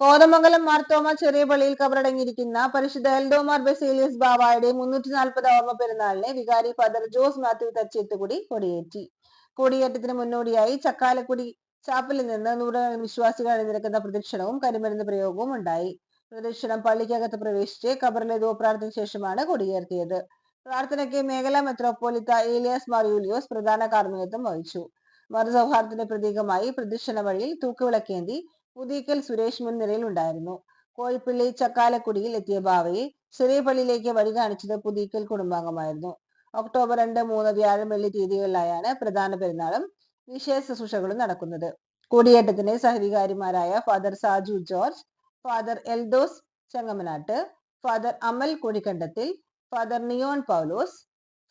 കോതമംഗലം മാർത്തോമ ചെറിയ പള്ളിയിൽ കബറടങ്ങിയിരിക്കുന്ന പരിശുദ്ധ എൽഡോമാർ ബെസേലിയസ് ബാവായുടെ മുന്നൂറ്റി നാൽപ്പത് ഓർമ്മ പെരുന്നാളിനെ വികാരി ഫാദർ ജോസ് മാത്യു തച്ചേത്തുകുടി കൊടിയേറ്റി. കൊടിയേറ്റത്തിന് മുന്നോടിയായി ചക്കാലക്കുടി ചാപ്പലിൽ നിന്ന് നൂറുകണക്കിന് വിശ്വാസികൾ അണിനിരക്കുന്ന പ്രദക്ഷിണവും കരിമരുന്ന് പ്രയോഗവും ഉണ്ടായി. പ്രദക്ഷിണം പള്ളിക്കകത്ത് പ്രവേശിച്ച് കബറിലെ ധൂപ്രാർത്ഥന ശേഷമാണ് കൊടിയേർത്തിയത്. പ്രാർത്ഥനയ്ക്ക് മേഖലാ മെത്രോപോലിത്ത ഏലിയാസ് മാറിയൂലിയോസ് പ്രധാന കാർമ്മികത്വം വഹിച്ചു. മതസൗഹാർദ്ദത്തിന്റെ പ്രതീകമായി പ്രദക്ഷിണ വഴിയിൽ തൂക്കുവിളക്കേന്തി പുതിക്കൽ സുരേഷ് മുൻനിരയിൽ ഉണ്ടായിരുന്നു കോഴിപ്പള്ളി ചക്കാലക്കുടിയിൽ എത്തിയ ഭാവയെ ചെറിയ പള്ളിയിലേക്ക് വഴി കാണിച്ചത് പുതിക്കൽ കുടുംബാംഗമായിരുന്നു. ഒക്ടോബർ രണ്ട് മൂന്ന് വ്യാഴം വെള്ളി തീയതികളിലായാണ് പ്രധാന പെരുന്നാളും വിശേഷ ശുശ്രൂഷകളും നടക്കുന്നത്. കൂടിയേറ്റത്തിന് സഹവികാരിമാരായ father Saju George father Eldhose Chengamanatt father Amal Kodikandathil father Niyon Paulose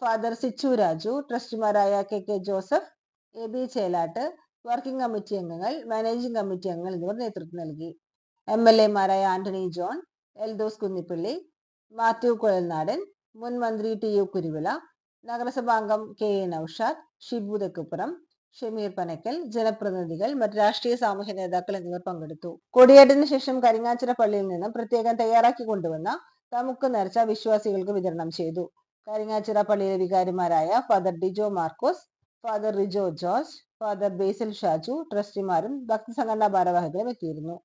father Sichu Raju ട്രസ്റ്റിമാരായ K K Joseph A B Chelatt working committee അംഗങ്ങൾ മാനേജിംഗ് കമ്മിറ്റി അംഗങ്ങൾ എന്നിവർ നേതൃത്വം നൽകി. എം എൽ എമാരായ ആന്റണി ജോൺ എൽദോസ് കുന്നിപ്പള്ളി മാത്യു കുഴൽനാടൻ മുൻ മന്ത്രി ടി യു കുരുവിള നഗരസഭാംഗം കെ എ നൌഷാദ് ഷിബു തെക്കുപ്പുറം ഷമീർ പനക്കൽ ജനപ്രതിനിധികൾ മറ്റ് രാഷ്ട്രീയ സാമൂഹ്യ നേതാക്കൾ എന്നിവർ പങ്കെടുത്തു. കൊടിയേറ്റിന് ശേഷം കരിങ്ങാച്ചിറ പള്ളിയിൽ നിന്നും പ്രത്യേകം തയ്യാറാക്കി കൊണ്ടുവന്ന തമുക്ക് നേർച്ച വിശ്വാസികൾക്ക് വിതരണം ചെയ്തു. കരിങ്ങാച്ചിറ പള്ളിയിലെ വികാരിമാരായ father Dijo Markose father Rijo George father Basil Shaju ട്രസ്റ്റിമാരും ഭക്തസംഘടനാ ഭാരവാഹികളും എത്തിയിരുന്നു